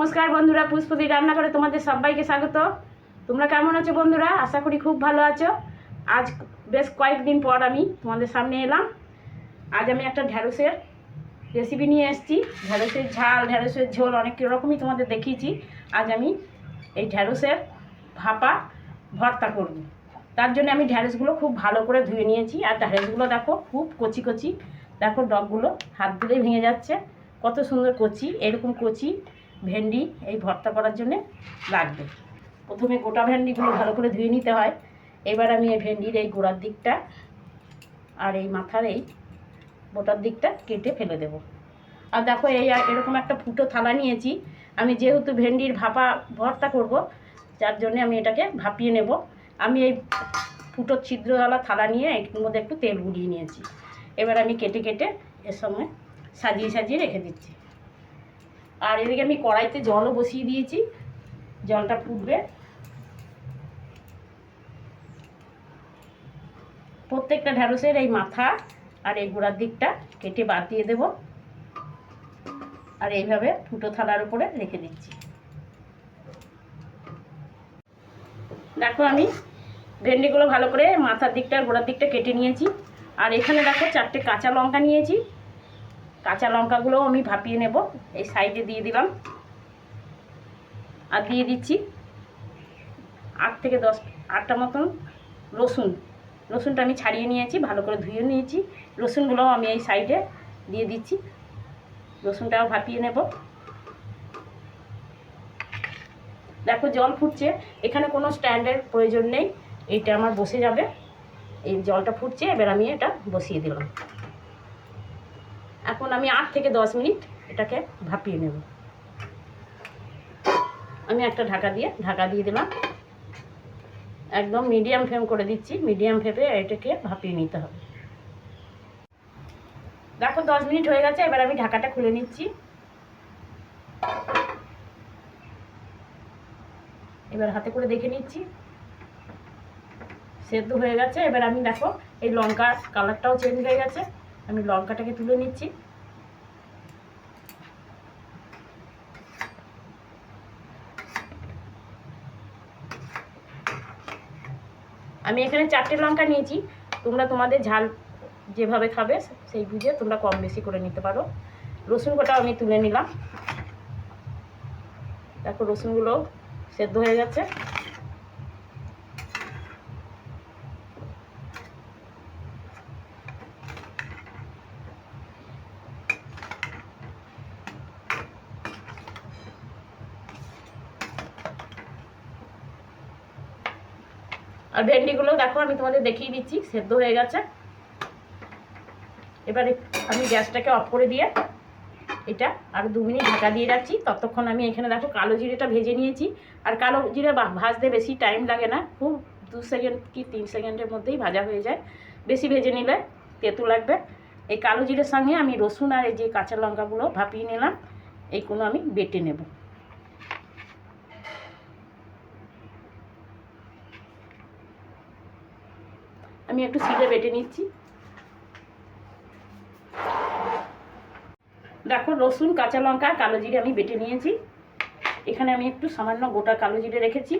নমস্কার বন্ধুরা পুষ্পদি রান্না করে তোমাদের সবাইকে স্বাগত। তোমরা কেমন আছো বন্ধুরা? আশা করি খুব ভালো আছো। আজ বেশ কয়েকদিন পর আমি তোমাদের সামনে এলাম। আজ আমি একটা ঢ্যাঁড়সের রেসিপি নিয়ে এসেছি। ঢ্যাঁড়সের ঝাল, ঢ্যাঁড়সের ঝোল, অনেক রকমই তোমাদের দেখিয়েছি। আজ আমি এই ঢ্যাঁড়সের ভাপা ভর্তা করব। তার জন্য আমি ঢ্যাঁড়সগুলো খুব ভালো করে ধুয়ে নিয়েছি। আর ঢ্যাঁড়সগুলো দেখো, খুব কচি কচি। দেখো, ডগগুলো হাত দিলেই ভেঙে যাচ্ছে। কত সুন্দর কচি, এরকম কচি। ভেন্ডি এই ভর্তা করার জন্যে লাগবে। প্রথমে গোটা ভেন্ডিগুলো ভালো করে ধুয়ে নিতে হয়। এবার আমি এই ভেন্ডির এই গোড়ার দিকটা আর এই মাথার এই বোটার দিকটা কেটে ফেলে দেব। আর দেখো এই এরকম একটা ফুটো থালা নিয়েছি। আমি যেহেতু ভেন্ডির ভাপা ভর্তা করব, যার জন্য আমি এটাকে ভাপিয়ে নেব। আমি এই ফুটো ছিদ্রওয়ালা থালা নিয়ে এর মধ্যে একটু তেল গুলিয়ে নিয়েছি। এবার আমি কেটে কেটে এর সময় সাজিয়ে সাজিয়ে রেখে দিচ্ছি। আর এদিকে আমি কড়াইতে জলও বসিয়ে দিয়েছি। জলটা ফুটবে। প্রত্যেকটা ঢ্যাঁড়সের এই মাথা আর এই গোড়ার দিকটা কেটে বাদ দিয়ে দেব। আর এইভাবে ফুটো থালার উপরে রেখে দিচ্ছি। দেখো আমি ভেন্ডিগুলো ভালো করে মাথার দিকটা গোড়ার দিকটা কেটে নিয়েছি। আর এখানে দেখো চারটে কাঁচা লঙ্কা নিয়েছি। কাঁচা লঙ্কাগুলোও আমি ভাপিয়ে নেব। এই সাইডে দিয়ে দিলাম। আর দিয়ে দিচ্ছি আট থেকে দশ, আটটা মতন রসুন। রসুনটা আমি ছাড়িয়ে নিয়েছি, ভালো করে ধুয়ে নিয়েছি। রসুনগুলোও আমি এই সাইডে দিয়ে দিচ্ছি। রসুনটাও ভাপিয়ে নেব। দেখো জল ফুটছে। এখানে কোনো স্ট্যান্ডের প্রয়োজন নেই। এইটা আমার বসে যাবে। এই জলটা ফুটছে, এবার আমি এটা বসিয়ে দিলাম। এখন আমি আট থেকে দশ মিনিট এটাকে ভাপিয়ে নেব। আমি একটা ঢাকা দিয়ে ঢাকা দিয়ে দিলাম। একদম মিডিয়াম ফ্লেম করে দিচ্ছি, মিডিয়াম ফ্লেমে এটাকে ভাপিয়ে নিতে হবে। দেখো দশ মিনিট হয়ে গেছে, এবার আমি ঢাকাটা খুলে নিচ্ছি। এবার হাতে করে দেখে নিচ্ছি। সেদ্ধ হয়ে গেছে, এবার আমি দেখো এই লঙ্কার কালারটাও চেঞ্জ হয়ে গেছে। আমি লঙ্কাটাকে তুলে নিচ্ছি। আমি এখানে চারটে লঙ্কা নিয়েছি। তোমরা তোমাদের ঝাল যেভাবে খাবে সেই বুঝে তোমরা কম বেশি করে নিতে পারো। রসুন কটাও আমি তুলে নিলাম। দেখো রসুনগুলো সেদ্ধ হয়ে গেছে। আর ভেন্ডিগুলো দেখো, আমি তোমাদের দেখিয়ে দিচ্ছি, সেদ্ধ হয়ে গেছে। এবারে আমি গ্যাসটাকে অফ করে দিয়ে এটা আর দু মিনিট ঢাকা দিয়ে রাখছি। ততক্ষণ আমি এখানে দেখো কালো জিরেটা ভেজে নিয়েছি। আর কালো জিরে ভাজতে বেশি টাইম লাগে না, খুব দু সেকেন্ড কি তিন সেকেন্ডের মধ্যেই ভাজা হয়ে যায়। বেশি ভেজে নিলে তেঁতু লাগবে। এই কালো জিরের সঙ্গে আমি রসুন আর এই যে কাঁচা লঙ্কাগুলো ভাপিয়ে নিলাম, এইগুলো আমি বেটে নেব। আমি একটু সিলে বেটে নিচ্ছি। দেখো, রসুন, কাঁচা লঙ্কা কালো জিরে আমি বেটে নিয়েছি। এখানে আমি একটু সামান্য গোটা কালো জিরে রেখেছি,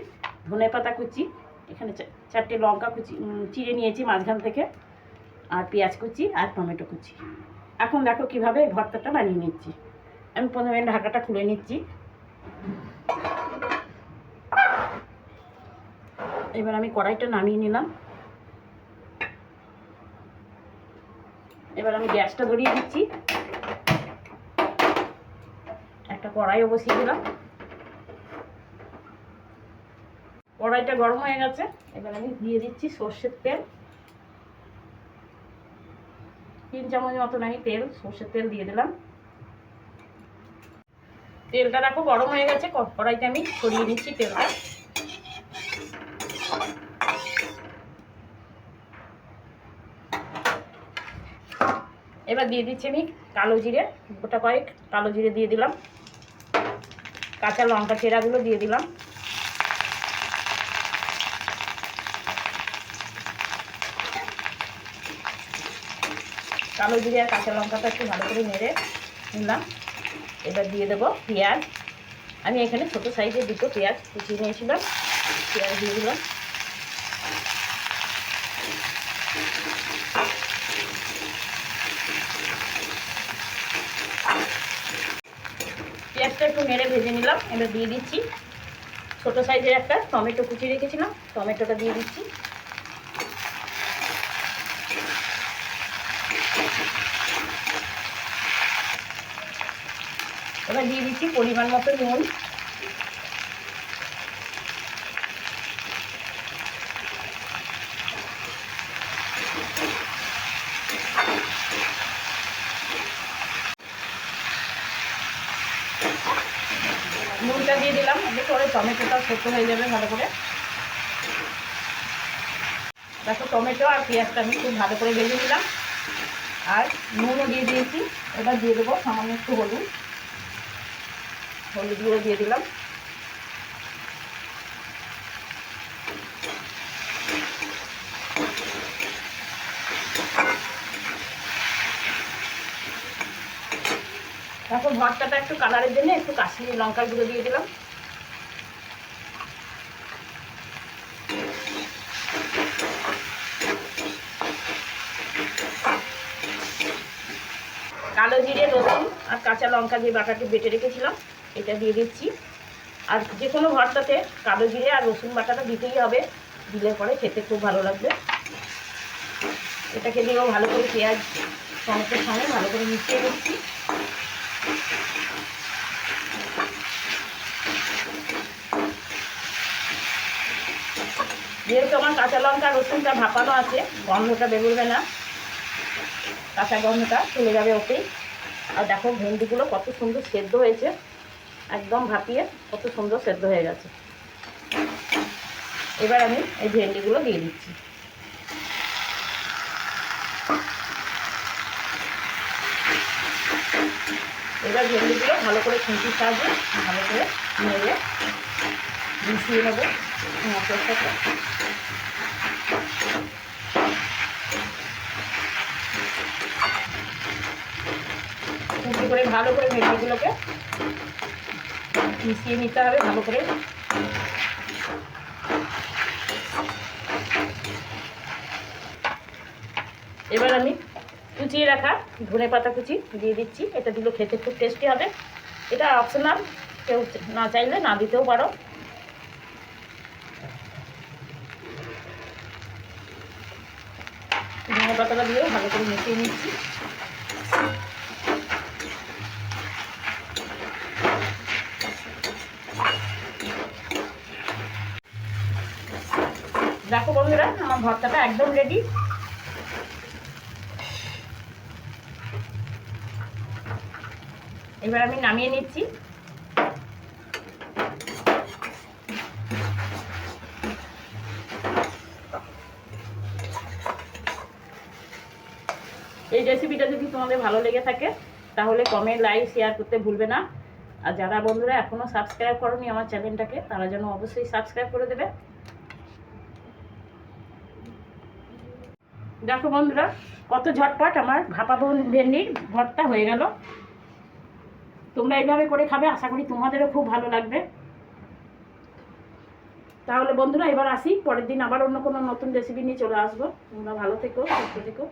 ধনে পাতা কুচি, এখানে চারটে লঙ্কা কুচি চিড়ে নিয়েছি মাঝখান থেকে, আর পেঁয়াজ কুচি আর টমেটো কুচি। এখন দেখো কীভাবে ভর্তাটা বানিয়ে নিচ্ছি। আমি প্রথমে ঢাকাটা খুলে নিচ্ছি। এবার আমি কড়াইটা নামিয়ে নিলাম। এবার আমি গ্যাসটা ধরিয়ে দিচ্ছি। একটা কড়াইও বসিয়ে দিলাম। কড়াইটা গরম হয়ে গেছে। এবার আমি দিয়ে দিচ্ছি সর্ষের তেল। তিন চামচ মতন আমি তেল, সর্ষের তেল দিয়ে দিলাম। তেলটা দেখো গরম হয়ে গেছে। কড়াইতে আমি সরিয়ে দিচ্ছি তেলটা। এবার দিয়ে দিচ্ছি আমি কালো জিরে, গোটা কয়েক কালো জিরে দিয়ে দিলাম। কাঁচা লঙ্কা চেরাগুলো দিয়ে দিলাম। কালো জিরে আর কাঁচা লঙ্কাটা একটু ভালো করে নেড়ে নিলাম। এবার দিয়ে দেবো পেঁয়াজ। আমি এখানে ছোটো সাইজের দুটো পেঁয়াজ কুচিয়ে নিয়েছিলাম। পেঁয়াজ দিয়ে দিলাম পেঁয়াজটা একটু নেড়ে ভেজে নিলাম। এবার দিয়ে দিচ্ছি ছোটো সাইজের একটা টমেটো কুচি রেখেছিলাম। টমেটোটা দিয়ে দিচ্ছি। এবার দিয়ে দিচ্ছি পরিমাণ মতো নুন। এতে করে টমেটোটা সেদ্ধ হয়ে যাবে ভালো করে। দেখো টমেটো আর পেঁয়াজটা আমি খুব ভালো করে ভেজে নিলাম। আর নুনও দিয়ে দিয়েছি। এবার দিয়ে দেবো সামান্য একটু হলুদ। হলুদ গুঁড়ো দিয়ে দিলাম। তারপর ভর্তাটা একটু কালারের জন্য একটু কাশ্মীরি লঙ্কার গুঁড়ো দিয়ে দিলাম। কালো জিরে, রসুন আর কাঁচা লঙ্কা যে বাটাটি বেটে রেখেছিলাম, এটা দিয়ে দিচ্ছি। আর যে কোনো ভর্তাতে কালো জিরে আর রসুন বাটাটা দিতেই হবে, দিলে পরে খেতে খুব ভালো লাগবে। এটাকে দিয়েও ভালো করে পেঁয়াজ টমেটোর সঙ্গে ভালো করে মিশিয়ে দিচ্ছি যেহেতু আমার কাঁচা লঙ্কা রসুনটা ভাপানো আছে, গন্ধটা বেরোবে না। কাঁচা গন্ধটা চলে যাবে ওতেই। আর দেখো ভেন্ডিগুলো কত সুন্দর সেদ্ধ হয়েছে। একদম ভাপিয়ে কত সুন্দর সেদ্ধ হয়ে গেছে। এবার আমি এই ভেন্ডিগুলো দিয়ে দিচ্ছি। এবার ভেন্ডিগুলো ভালো করে খুঁটির সাহায্যে ভালো করে নেড়ে মিশিয়ে নেব মশলার সাথে কুচি করে, ভালো করে ভেন্ডিগুলোকে মিশিয়ে নিতে হবে ভালো করে। এবার আমি কুচিয়ে রাখা ধনে পাতা কুচি দিয়ে দিচ্ছি। এটা দিলে খেতে খুব টেস্টি হবে। এটা অপশনাল কেউ না চাইলে না দিতেও পারো। ধনে পাতাটা দিয়েও ভালো করে মিশিয়ে নিচ্ছি। দেখো বন্ধুরা, আমার ভর্তাটা একদম রেডি এবার আমি নামিয়ে নিচ্ছি। এই রেসিপিটা যদি তোমাদের ভালো লেগে থাকে, তাহলে কমেন্ট লাইক শেয়ার করতে ভুলবে না। আর যারা বন্ধুরা এখনও সাবস্ক্রাইব করনি আমার চ্যানেলটাকে তারা যেন অবশ্যই সাবস্ক্রাইব করে দেবে। দেখো বন্ধুরা, কত ঝটপট আমার ভাপা ভেন্ডির ভর্তা হয়ে গেল। তোমরা এইভাবে করে খাবে, আশা করি তোমাদেরও খুব ভালো লাগবে। তাহলে বন্ধুরা, এবার আসি, পরের দিন আবার অন্য কোনো নতুন রেসিপি নিয়ে চলে আসব। তোমরা ভালো থেকো, সুস্থ থেকো।